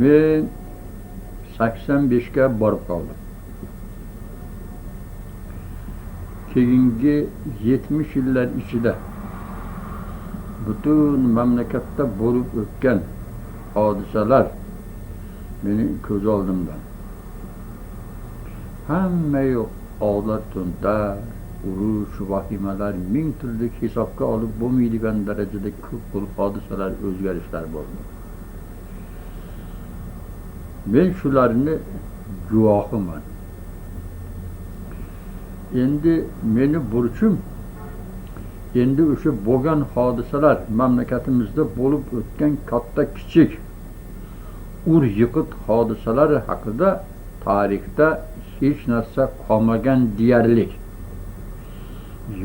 men 85ga borib qoldim. Keyingi 70 yillar ichida butun mamlakatda bo'lib o'tgan hodisalar mening ko'z oldimda hamma yoq ovlar to'ntar urush vahimalar ming turlik hisobga olib bo'lmaydigan darajada ko'p bo'lib hodisalar o'zgarishlar bo'ldi. Men shularni guvohiman. Endi meni burchim endi o'sha bo'lgan hodisalar mamlakatimizda bo'lib o'tgan katta kichik ur yiqit hodisalari haqida tarixda hech narsa qolmagan deyarli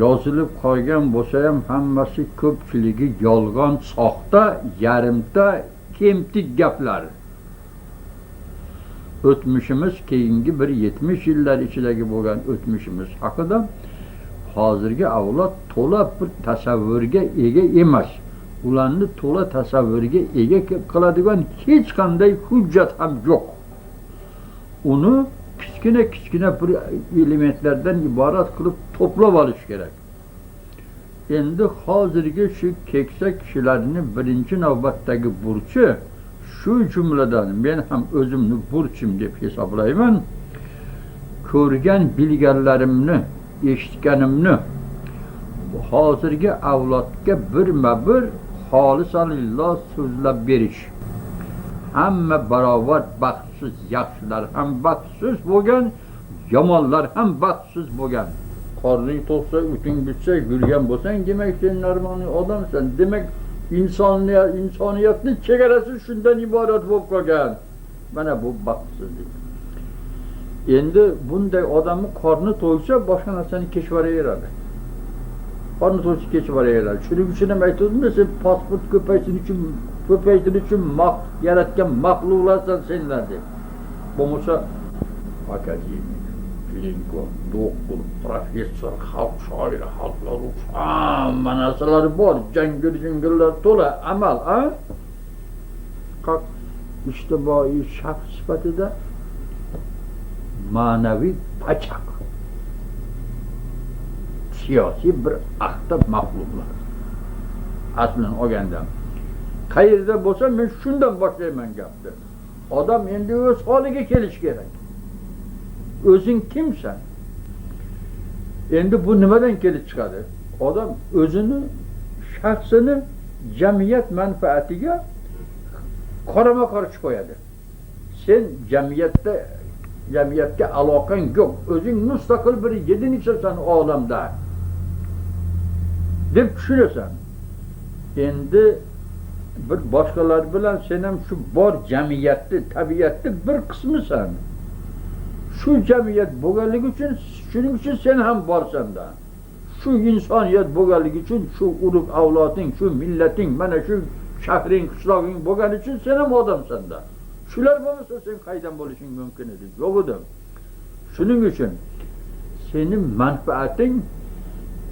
yozilib qolgan bo'lsa ham hammasi ko'pchiligi yolg'on soxta yarimta kemtik gaplar. O'tmishimiz keyingi bir yetmish yillar ichidagi bo'lgan o'tmishimiz haqida hozirgi avlod to'la bir tasavvurga ega emas. Ularni to'la tasavvurga ega qiladigan hech qanday hujjat ham yo'q. Uni kichkina kichkina bir elementlardan iborat qilib to'plab olish kerak. Endi hozirgi shu keksa kishilarni birinchi navbatdagi burchi shu jumladan men ham o'zimni burchim deb hisoblayman. Ko'rgan bilganlarimni eshitganimni hozirgi avlodga birma bir xolisanillo so'zlab berish. Hamma barobar baxtsiz yaxshilar ham baxtsiz bo'lgan yomonlar ham baxtsiz bo'lgan. Qorning to'qsa o'ting bitsa yurgan bo'lsang demak sen normaliy odamsan. Demak insoniyat insoniyatni chegarasi shundan iborat bo'lib qolgan mana bu baxtsizlik endi bunday odamni qorni to'ysa boshqa narsani kechvaraveradi qorni to'ysa kechvaraveradi shuning uchun ham aytuvdimda sen pasport ko'paysin uchun ko'paytirish uchun maq yaratgan maxluqlarsan senlar deb bo'lmasa akademik filinko doktor professor xalq shoiri xalqlar hamma narsalari bor jangir jingirlar to'la amal a qaq ijtimoiy shaxs sifatida ma'naviy pachaq siyosiy bir axta maxluqlar aslini olganda qayerda bo'lsa men shundan boshlayman gapni odam endi o'z holiga kelishi kerak o'zing kimsan endi bu nimadan kelib chiqadi odam o'zini shaxsini jamiyat manfaatiga qorama qarshi qo'yadi sen jamiyatda jamiyatga aloqang yo'q o'zing mustaqil bir yedinchisan olamda deb tushunasan endi bir boshqalar bilan sen ham shu bor jamiyatni tabiatni bir qismisan shu jamiyat bo'lganligi uchun shuning uchun sen ham borsanda shu insoniyat bo'lganligi uchun shu urug' avloding shu millating mana shu shahring qishlog'ing bo'lgani uchun sen ham odamsanda shular bo'lmasa sen qaydan bo'lishing mumkin edi? Yo'q edi shuning uchun seni manfaating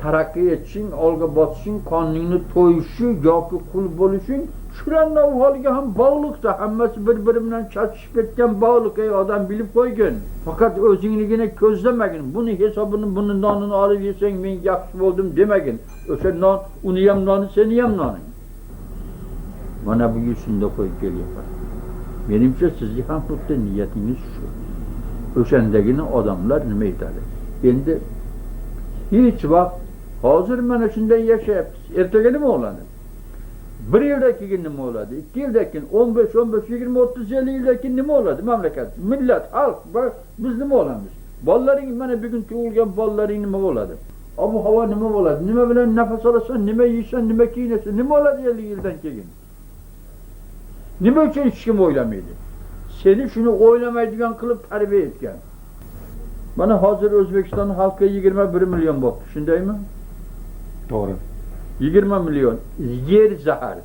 taraqqiy etishing olg'a bosishing qoningni to'yishi yoki qul bo'lishing shularni ahvoliga ham bog'liqda hammasi bir biri bilan chatishib ketgan bog'liq ey odam bilib qo'ygin faqat o'zingligini ko'zlamagin buni hisobini buni nonini olib yesang men yaxshi bo'ldim demagin o'sha non uni ham noni seni ham noning mana bu yil shunda qo'yib kelyapman menimcha sizni ham xuddi niyatingiz shu o'shandagina odamlar nima aytadi endi hech vaqt hozir mana shunday yashayapmiz ertaga nima bo'ladi bir yildan keyin nima bo'ladi? Ikki yildan keyin o'n besh o'n besh yigirma o'ttiz ellik yildan keyin nima bo'ladi? Mamlakat millat xalq va biz nima bo'lamiz bolalaring mana bugun tug'ilgan bolalaring nima bo'ladi? Ob havo nima bo'ladi? Nima bilan nafas olasan nima yeysan nima kiyinasan nima bo'ladi ellik yildan keyin? Nima uchun hech kim o'ylamaydi? Seni shuni o'ylamaydigan qilib tarbiya etgan. Mana hozir o'zbekiston xalqi yigirma bir million bo'libdi shundaymi? To'g'ri. Yigirma million. Yer zahar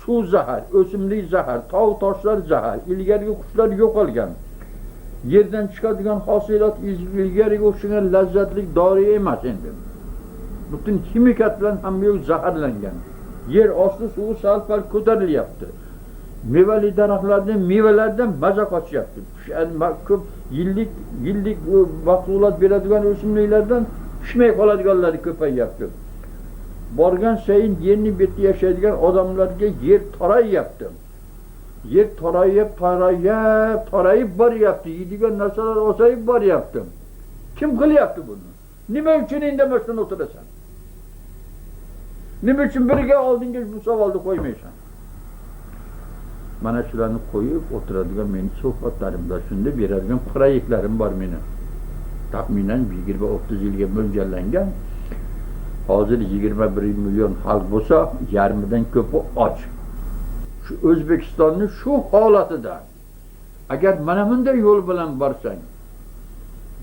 suv zahar o'simlik zahar tog' toshlar zahar ilgarigi qushlar yo'qolgan. Yerdan chiqadigan hosilot ilgariga o'xshagan lazzatli dori emas endi. Butun ximikat bilan hamma yoq zaharlangan. Yer osti suvi sal pal ko'tarilyapti. Meyveli daraxtlardan, mevalardan maza qochyapti. Yani ma- ko'p yillik yillik o mahsulot beradigan o'simliklardan pishmay qoladiganlari ko'payyapti. Borgan sayin yerni betida yashaydigan odamlarga yer torayyapti. Yer torayib, torayib, torayib boryapti. Yeydigan narsalar ozayib boryapti. Kim qilyapti buni? Nima uchun indamasdan o'tirasan? Nima uchun biriga oldinga bu savolni qo'ymaysan? Mana shularni qo'yib o'tiradigan meni suhbatlarimda shunda beradigan proyektlarim bor meni. Taxminan 20-30 yilga mo'ljallangan. Hozir 21 million xalq bo'lsa, yarmidan ko'pi och. Shu O'zbekistonni shu holatida agar mana bunday yo'l bilan borsang,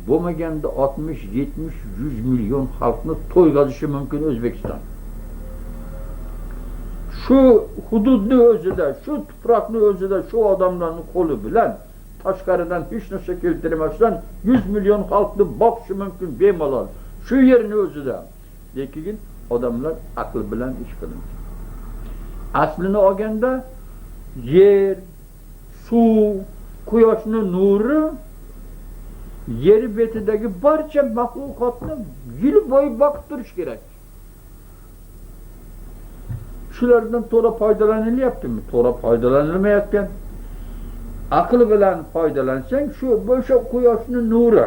bo'lmaganda 60, 70, 100 million xalqni to'yg'azishi mumkin O'zbekiston. Shu hududni o'zida, shu tuproqni o'zida shu odamlarning qo'li bilan tashqaridan hech narsa keltirmasdan 100 million xalqni boqishi mumkin bemalol. Shu yerni o'zida. Lekin odamlar aql bilan ish qiladi. Aslini olganda yer, suv, quyoshning nuri yer betidagi barcha maxluqotni yil bo'yi boqib turish kerak. Shulardan to'la foydalanilyaptimi? To'la foydalanilmayotgan. Aql bilan foydalansang, shu o'sha quyoshning nuri,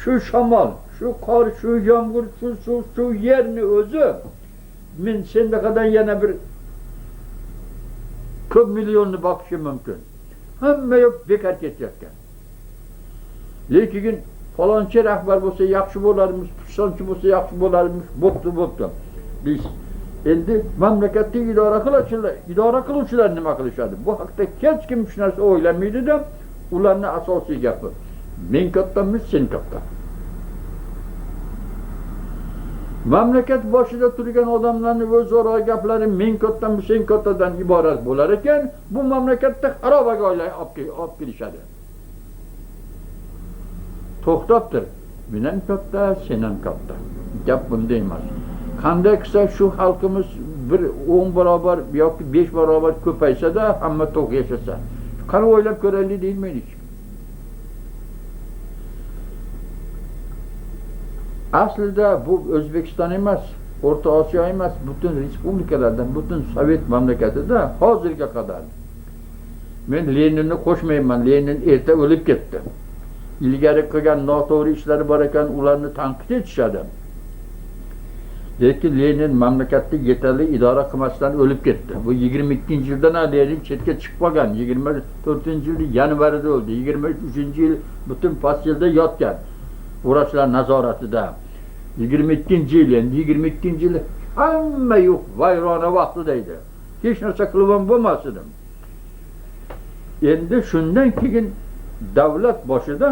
shu shamol, shu qor, shu yomg'ir, shu suv, shu yerni o'zi men sendaqadan yana bir ko'p millionni boqishi mumkin. Hamma yo'q bekor ketayotgan. Lekin falonchi rahbar bo'lsa yaxshi bo'larmiz, pisonchi bo'lsa yaxshi bo'larmiz, bo'pti, bo'pti. Biz endi mamlakatni idora qiluvchilar, idora qiluvchilar nima qilishadi? Bu haqda hech kim hech narsa o'ylamaydi-da, ularning asosiy gapi men kattamiz, sen katta. Mamlakat boshida turgan odamlarning o'zaro gaplari men kattami, sen kattadan iborat bo'lar ekan, bu mamlakatda xarobaga olib olib kelishadi. To'xtabdir. Men ham katta, sen ham katta. Gap bunda emas. Qanday qilsa shu xalqimiz bir o'n barobar yoki besh barobar ko'paysada hamma to'q yashasa. Qani o'ylab ko'raylik deyilmaydi. Aslida bu O'zbekiston emas, O'rta Osiyo emas, butun respublikalardan, butun Sovet mamlakatida hozirga qadar men Leninni qo'shmayman. Lenin erta o'lib ketdi. ilgari qilgan noto'g'ri ishlari bor ekan, ularni tanqid. Lekin Lenin mamlakatni yetarli idora qilmasdan o'lib ketdi. Bu 22-yildan Lenin chetga chiqib qolgan. 24-yil yanvarida o'ldi. 23-yil butun faslda yotgan. Vrachlar nazoratida. 22-yil endi 22-yil hamma yo'q, vayrona vaqtida edi. Hech narsa qilib ham bo'lmas edim. Endi shundan keyin davlat boshida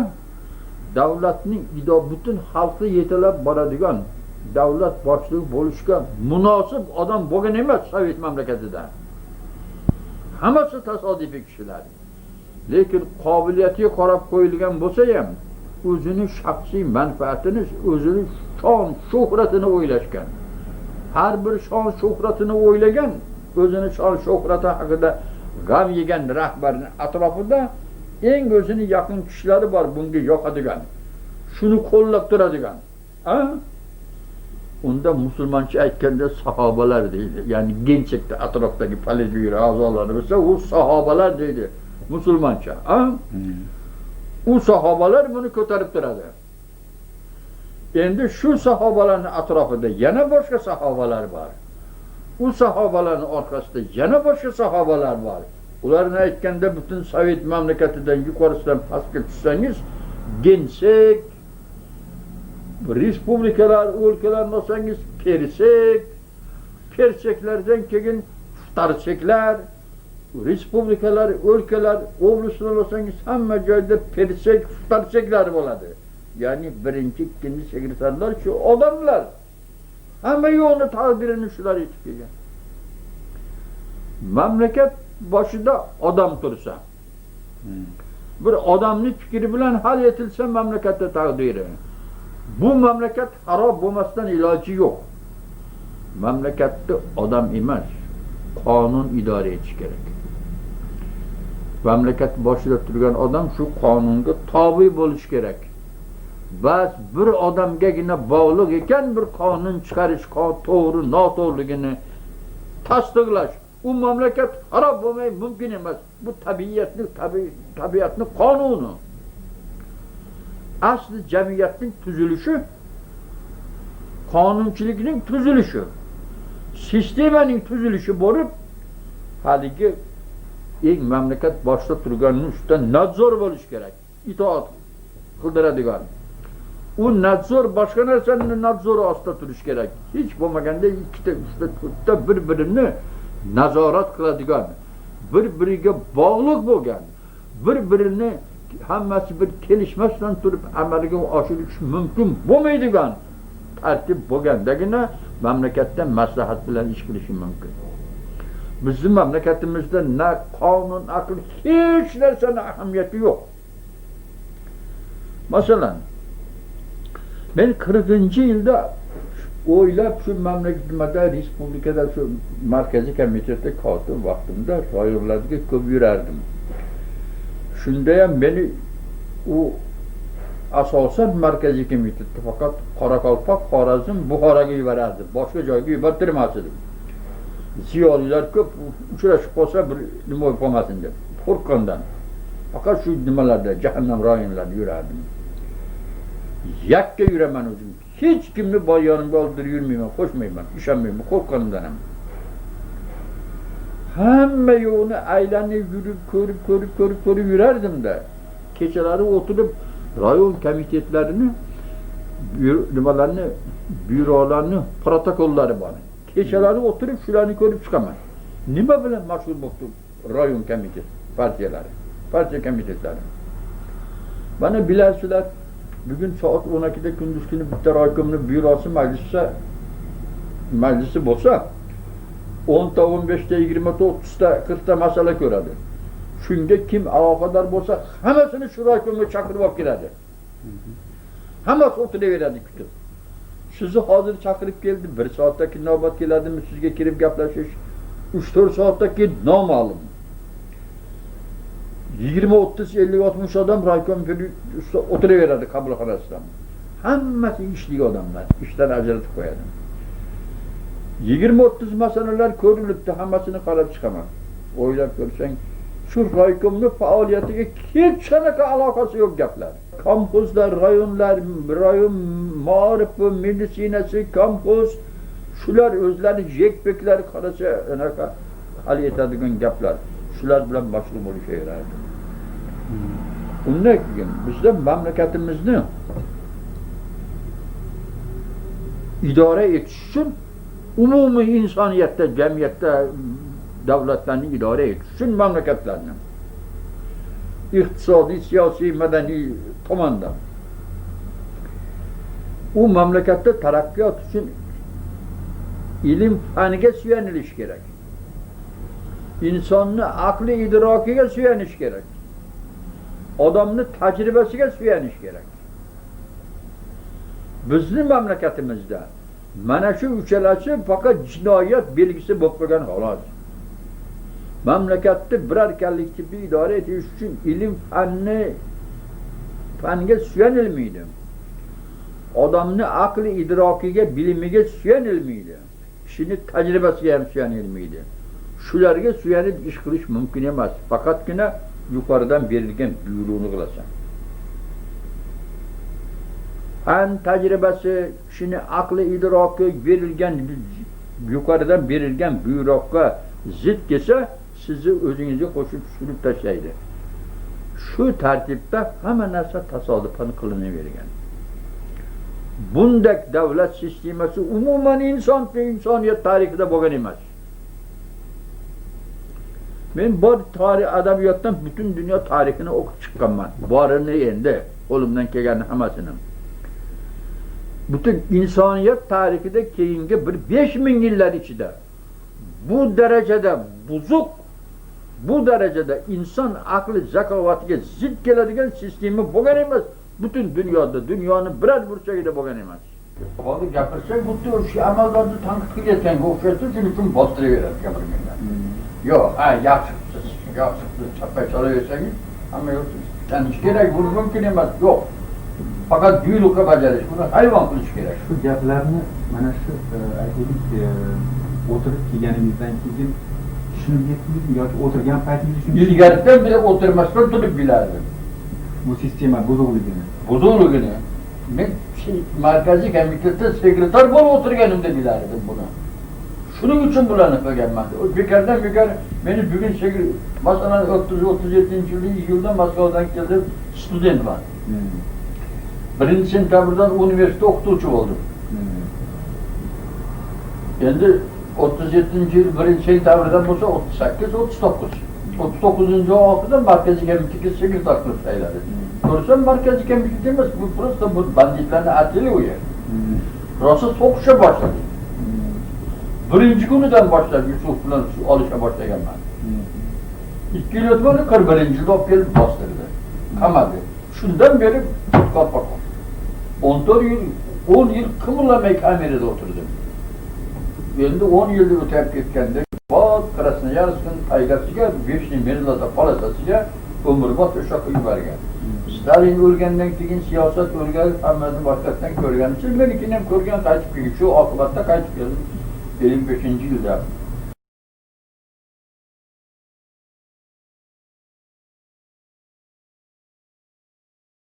davlatning ido butun xalqni yetalab boradigan davlat boshlig'i bo'lishga munosib odam bo'lgan emas Sovet mamlakatida. Hammasi tasodifiy kishilar. Lekin qobiliyatiga qarab qo'yilgan bo'lsa ham o'zini shaxsiy manfaatini, o'zini shon shuhratini o'ylashgan. Har bir shon shuhratini o'ylagan, o'zini shon shuhrati haqida g'am yegan rahbarning atrofida eng o'zini yaqin kishilari bor bunga yoqadigan. Shuni qo'llab turadigan. Unda musulmoncha aytganda sahobalar deydi. Ya'ni genchakda atrofdagi palajir a'zolari bo'lsa, u sahobalar deydi. Musulmoncha. Ha? U sahobalar buni ko'tarib turadi. Endi shu sahobalarning atrofida yana boshqa sahobalar bor. U sahobalarning orqasida yana boshqa sahobalar bor. Ularni aytganda butun Sovet mamlakatidan yuqorisidan pastga tushsangiz, gensek, respublikalar, o'lkalarni olsangiz, persek, perseklardan keyin tarseklar, respublikalar, o'lkalar, oblastlar olsangiz hamma joyda persek, tarseklar bo'ladi. Yani birinci, ikinci sekreterler şu odamlar. Ama onu tadirini şular yetişecek. Memleket başında odam tursa. Hmm. Bir odamni fikri bilan hal etilsa memlekette taqdiri. Bu memleket harap bo'lmasdan iloji yo'q. Memlekette odam emas, qonun idare etish kerak. Memleket boshida turgan odam shu qonunga tabi bo'lishi kerak. Bas bir odamgagina bog'liq ekan bir qonun chiqarish to'g'ri noto'g'riligini tasdiqlash u mamlakat xarob bo'lmay mumkin emas bu tabiatni tabi- tabiatni qonuni asli jamiyatning tuzilishi qonunchilikning tuzilishi sistemaning tuzilishi bo'lib haligi eng mamlakat boshida turganini ustidan nadzor bo'lishi kerak itoat qildiradigan u nadzor boshqa narsani nadzori ostida turishi kerak hech bo'lmaganda ikkita uchta to'rtta bir birini nazorat qiladigan bir biriga bog'liq bo'lgan bir birini hammasi bir kelishmasdan turib amalga oshirish mumkin bo'lmaydigan tartib bo'lgandagina mamlakatda maslahat bilan ish qilishi mumkin. Bizni mamlakatimizda na qonun aql hech narsani ahamiyati yo'q. Masalan men qirqinchi yilda o'ylab shu mamlakatimizda respublikada shu markaziy komitetda kotib vaqtimda rayonlarga ko'p yurardim shundayam meni u asosan markaziy komitetda faqat qoraqalpoq xorazm buxoroga yuborardi boshqa joyga yubortirmas edi ziyolilar ko'p uchrashib qolsa bir nima bo'lib qolmasin deb qo'rqqandan faqat shu nimalarda jahannam rayonlarida yurardim yakka yuraman o'zim hech kimni boy yonimga oldirib yurmayman qo'shmayman ishonmayman qo'rqqanimdan ham hamma yo'qni aylanib yurib ko'rib ko'rib ko'rib ko'rib yurardimda kechalari o'tirib rayon komitetlarini bü- nimalarni byurolarni protokollari bor kechalari o'tirib shularni ko'rib chiqaman nima bilan mashg'ul bo'libdi rayon komitet partiyalari partiya komitetlari mana bilasizlar bugun soat o'n ikkida kunduz kuni bitta raykomni byurosi majlisda majlisi bo'lsa o'nta o'n beshta yigirmata o'ttizta qirqta masala ko'radi shunga kim aloqador bo'lsa hammasini shu raykomga chaqirib olib keladi hammasi o'tiraveradi kutib sizni hozir chaqirib keldi bir soatda keyin navbat keladimi sizga kirib gaplashish uch to'rt soatdan keyin noma'lum yigirma o'ttiz ellik oltmish odam raykom o'tiraveradi qabulxonasida hammasi ishli odamlar ishdan ajratib qo'yadi yigirma o'ttiz masalalar ko'rilibdi hammasini qarab chiqaman o'ylab ko'rsang shu raykomni faoliyatiga hech qanaqa aloqasi yo'q gaplar. Kolxozlar rayonlar rayon maorifi meditsinasi kolxoz shular o'zlari jekpeklar qarasa anaqa hal etadigan gaplar. Shular bilan mashg'ul bo'lishaveradi undan keyin bizda mamlakatimizni idora etish uchun umumiy insoniyatda jamiyatda davlatlarni idora etish uchun mamlakatlarni iqtisodiy siyosiy madaniy tomondan u mamlakatda taraqqiyot uchun ilm faniga suyanilish kerak insonni aqli idrokiga suyanish kerak odamni tajribasiga suyanish kerak bizni mamlakatimizda mana shu uchalasi faqat jinoyat belgisi bo'lib qolgan xolos mamlakatni birar kollektivni idora etish uchun ilm fanni fanga suyanilmaydi odamni aqli idrokiga bilimiga suyanilmaydi kishini tajribasiga ham suyanilmaydi shularga suyanib ish qilish mumkin emas faqatgina yuqoridan berilgan buyruqni qilasan. An tajribasi kishini aqli idroki berilgan yuqoridan berilgan buyruqqa zid kelsa sizni o'zingizga qo'shib tushirib tashlaydi. Shu tartibda hamma narsa tasodifan qilinavergan. Bundak davlat sistemasi umuman inson insoniyat tarixida bo'lgan emas. Men bor tarix adabiyotdan butun dunyo tarixini o'qib chiqqanman borini endi qo'limdan kelganini hammasini butun insoniyat tarixida keyingi bir besh ming yillar ichida bu darajada buzuq bu darajada inson aqli zakovatiga zid keladigan sistema bo'lgan emas butun dunyoda dunyoni biror burchagida bo'lgan emas hozir gapirsak xuddi o'sha amaldorni tanqid qilayotganga o'xshaydi shuning uchun bostiraveradi gapirmayman yo'q ha yaxshi qilibsiz Yastıklı çapaya çalıyorsanız yok. Yani bunu mümkün emas. Yok. Fakat büyülükle beceriş. Bunu hayvan kılıç gerek. shu gaplarni mana shu e, aytaylik e, o'tirib kelganingizdan keyin tushunib yetdingizmi yoki o'tirgan paytingizda shuni İlgeriden bile oturmasdan tutup bilerdim. bu sistema buzuqligini Buzulugunu. Ben şey, merkezi komitede sekreter bol oturganımda bilerdim bunu. Şunun için bulanıkla gelmekte. O bükerden büker, beni bugün şekil, mesela 30, 37. yıldan Moskova'dan geldim, student var. Hmm. Birinci sentyabrdan üniversite okutuvchi oldum. Hmm. Endi 37 yıl birinci sentyabrdan bo'lsa 38, 39. 39. yil oxirida markaziy komitetga sekretar qilib sayladi. Ko'rsam markaziy komitet emas, bu prosta bu banditlarni atili u yer. Hmm. Rosa so'qisha boshladi. Birinchi kunidan boshlab Yusuf bilan shu olisha boshlaganman. Ikki yil o'tmadi, 41 yilda olib kelib bostirdi. Qamadi. Shundan beri o'n 14 yil, 10 yil qimirlamay kamerada o'tirdim. Endi 10 yilda o'tib ketganda bot krasnoyarskni taygasiga Vishniy Merlada palatasiga umrbod o'sha yuborgan. Stalin o'lgandan keyin siyosat o'rganib, hammasini boshqatdan ko'rgan. uchun menikini ham ko'rgan, qaytib kelgan. Shu oqibatda qaytib ele pretendia usar